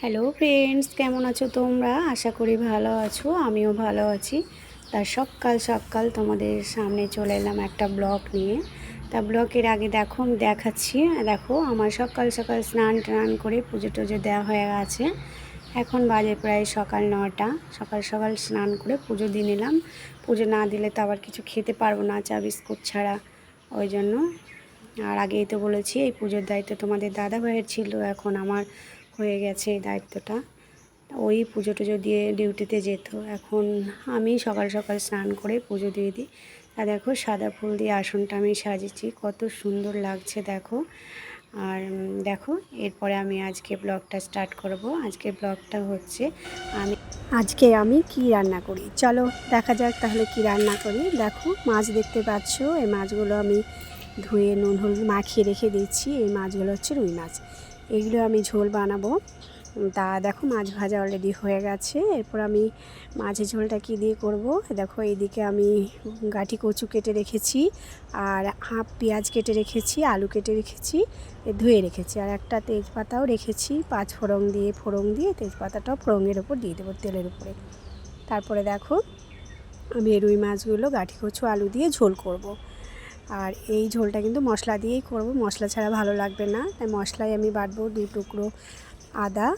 Hello friends কেমন আছো তোমরা? আশা করি ভালো আছো, আমিও ভালো আছি। তা সকাল সকাল তোমাদের সামনে চলে এলাম একটা ব্লগ নিয়ে। তা ব্লগের আগে দেখো, আমি দেখাচ্ছি। দেখো, আমার সকাল সকাল স্নান টান করে পুজো টুজো দেওয়া হয়ে গেছে। এখন বাজে প্রায় সকাল নটা। সকাল সকাল স্নান করে পুজো দিয়ে নিলাম। পুজো না দিলে তো আবার কিছু খেতে পারব না, চা, বিস্কুট ছাড়া। ওই জন্য। আর আগেই তো বলেছি, এই পুজোর দায়িত্ব তোমাদের দাদাভাইয়ের ছিল। এখন আমার হয়ে গেছে এই দায়িত্বটা। ওই পুজো টুজো দিয়ে ডিউটিতে যেত। এখন আমি সকাল সকাল স্নান করে পুজো দিয়ে দিই। আর দেখো সাদা ফুল দিয়ে আসনটা আমি সাজিয়েছি। কত সুন্দর লাগছে দেখো। আর দেখো এরপরে আমি আজকে ব্লগটা স্টার্ট করব। আজকে ব্লগটা হচ্ছে আমি আজকে আমি কি রান্না করি? চলো দেখা যাক তাহলে কি রান্না করি। দেখো মাছ দেখতে পাচ্ছ। এই মাছগুলো আমি ধুয়ে নুন, হলুদ মাখিয়ে রেখে দিচ্ছি এই মাছগুলো হচ্ছে রুই মাছ। এগুলো আমি ঝোল বানাবো। তা দেখো মাছ ভাজা অলরেডি হয়ে গেছে। এরপর আমি মাছের ঝোলটা কী দিয়ে করব? দেখো এইদিকে আমি গাঠি কচু কেটে রেখেছি আর হাফ পেঁয়াজ কেটে রেখেছি, আলু কেটে রেখেছি ধুয়ে রেখেছি। আর একটা তেজপাতাও রেখেছি, পাঁচ ফোড়ন দিয়ে ফোড়ন দিয়ে তেজপাতাটাও ফোড়নের ওপর দিয়ে দেবো তেলের উপরে। তারপরে দেখো আমি রুই মাছগুলো গাঠি কচু, আলু দিয়ে ঝোল করব। আর এই ঝোলটা কিন্তু মশলা দিয়েই করব। মশলা ছাড়া ভালো লাগবে না। তাই মশলায় আমি বাটবো দু টুকরো আদা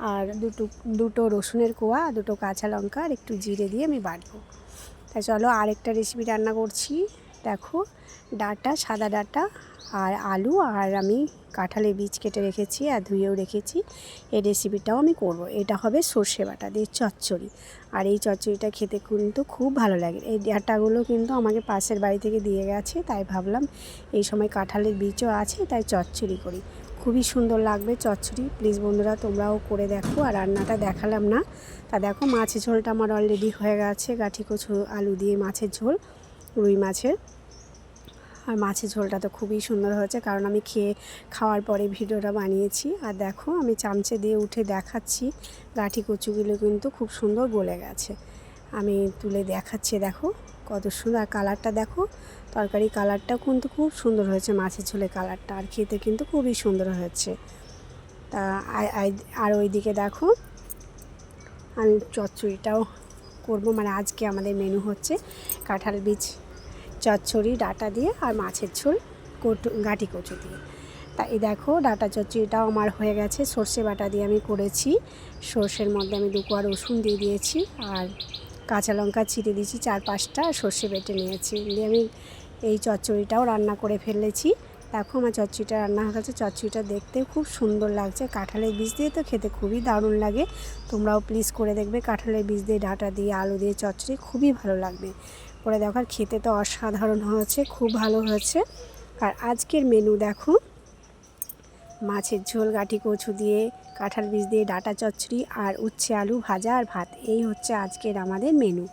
আর দুটো দুটো রসুনের কোয়া, দুটো কাঁচা লঙ্কা আর একটু জিরে দিয়ে আমি বাটবো। তাই চলো আরেকটা রেসিপি রান্না করছি। দেখো, ডাটা, সাদা ডাটা আর আলু আর আমি কাঁঠালের বীজ কেটে রেখেছি আর ধুয়েও রেখেছি। এই রেসিপিটাও আমি করব। এটা হবে সর্ষে বাটা দিয়ে চচ্চড়ি। আর এই চচ্চড়িটা খেতে কিন্তু খুব ভালো লাগে। এই ডাটাগুলো কিন্তু আমাকে পাশের বাড়ি থেকে দিয়ে গেছে, তাই ভাবলাম এই সময় কাঁঠালের বীজও আছে, তাই চচ্চড়ি করি। খুবই সুন্দর লাগবে চচ্চড়ি। প্লিজ বন্ধুরা, তোমরাও করে দেখো। আর রান্নাটা দেখালাম না। তা দেখো, মাছের ঝোলটা আমার অলরেডি হয়ে গেছে। গাঠি কচু আলু দিয়ে মাছের ঝোল, রুই মাছের। আর মাছের ঝোলটা তো খুবই সুন্দর হয়েছে, কারণ আমি খেয়ে খাওয়ার পরে ভিডিওটা বানিয়েছি। আর দেখো, আমি চামচে দিয়ে উঠে দেখাচ্ছি, গাঠি কচুগুলো কিন্তু খুব সুন্দর গলে গেছে। আমি তুলে দেখাচ্ছি, দেখো কত সুন্দর আর কালারটা, দেখো তরকারি কালারটাও কিন্তু খুব সুন্দর হয়েছে, মাছের ঝোলে কালারটা, আর খেতে কিন্তু খুবই সুন্দর হয়েছে। তা আর ওইদিকে দেখো, আমি চচ্চড়িটাও করব মানে আজকে আমাদের মেনু হচ্ছে কাঁঠাল বীজ। চচ্চড়ি, ডাটা দিয়ে আর মাছের ঝোল কটু, গাঁটি কচু দিয়ে। তা এই দেখো, ডাটা চচ্চড়িটাও আমার হয়ে গেছে। সর্ষে বাটা দিয়ে আমি করেছি। সর্ষের মধ্যে আমি দু কোয়া রসুন দিয়ে দিয়েছি আর কাঁচা লঙ্কা ছিটে দিয়েছি চার পাঁচটা সর্ষে বেটে নিয়েছি। দিয়ে আমি এই চচ্চড়িটাও রান্না করে ফেলেছি। দেখো আমার চচ্চড়িটা রান্না হয়ে গেছে। চচ্চড়িটা দেখতে খুব সুন্দর লাগছে। কাঁঠালের বীজ দিয়ে তো খেতে খুবই দারুণ লাগে। তোমরাও প্লিজ করে দেখবে কাঁঠালের বীজ দিয়ে, ডাটা দিয়ে, আলু দিয়ে, চচ্চড়ি খুবই ভালো লাগবে। করে দেখো, আর খেতে তো অসাধারণ হয়েছে, খুব ভালো হয়েছে। আর আজকের মেনু দেখো, মাছের ঝোল, গাঠি কচু দিয়ে, কাঁঠাল বীজ দিয়ে, ডাটা চচ্চড়ি আর উচ্ছে আলু ভাজা আর ভাত। এই হচ্ছে আজকের আমাদের মেনু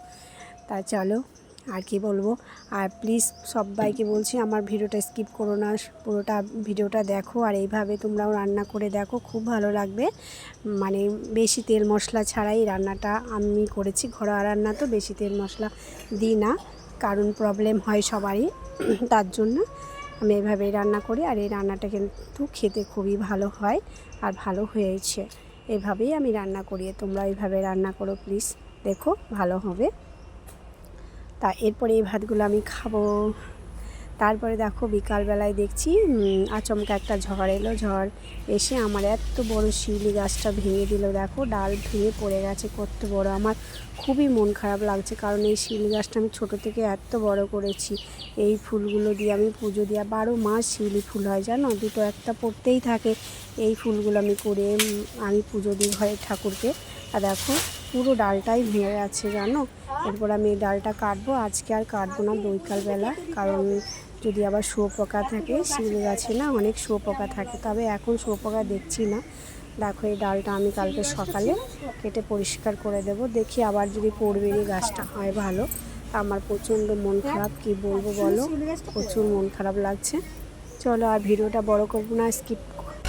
তা চলো আর কি বলব? আর প্লিজ সবাইকে বলছি, আমার ভিডিওটা স্কিপ করো না, পুরোটা ভিডিওটা দেখো, আর এইভাবে তোমরাও রান্না করে দেখো, খুব ভালো লাগবে। মানে বেশি তেল মশলা ছাড়াই রান্নাটা আমি করেছি, ঘরোয়া রান্না তো বেশি তেল মশলা দিই না, কারণ প্রবলেম হয় সবারই, তার জন্য আমি এভাবেই রান্না করি, আর এই রান্নাটা কিন্তু খেতে খুবই ভালো হয়, আর ভালো হয়েছে। এভাবেই আমি রান্না করি, তোমরা এইভাবে রান্না করো প্লিজ দেখো, ভালো হবে। তা এরপরে এই ভাতগুলো আমি খাব। তারপরে দেখো বিকালবেলায় দেখছি আচমকা একটা ঝড় এলো। ঝড় এসে আমার এত বড় শিউলি গাছটা ভেঙে দিল। দেখো ডাল ভেঙে পড়ে গেছে কত বড়। আমার খুবই মন খারাপ লাগছে কারণ এই শিউলি গাছটা আমি ছোট থেকে এত বড় করেছি। এই ফুলগুলো দিয়ে আমি পুজো দিয়া বারো মাস শিউলি ফুল হয় জানো? দুটো একটা পড়তেই থাকে। এই ফুলগুলো আমি করে আমি পুজো দিই ঘরের ঠাকুরকে। আর দেখো পুরো ডালটাই ভেঙে গেছে জানো? এরপর আমি ডালটা কাটবো। আজকে আর কাটবো না বৈকালবেলা, কারণ যদি আবার শুয়োপোকা থাকে শিল গাছে না অনেক শুয়োপোকা থাকে, তবে এখন শুয়োপোকা দেখছি না। দেখো, এই ডালটা আমি কালকে সকালে কেটে পরিষ্কার করে দেব। দেখি আবার যদি পড়বেরই গাছটা, হয় ভালো। আমার প্রচণ্ড মন খারাপ, কি বলব বলো? প্রচুর মন খারাপ লাগছে। চলো আর ভিডিওটা বড় করব না, স্কিপ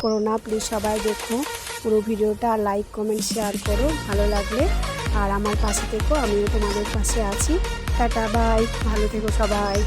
করো না। প্লিজ সবাই দেখো পুরো ভিডিওটা, লাইক, কমেন্ট, শেয়ার করো। ভালো লাগলে আর আমার পাশে থেকো আমিও তোমাদের পাশে আছি। টাটা বাই ভালো থেকো সবাই।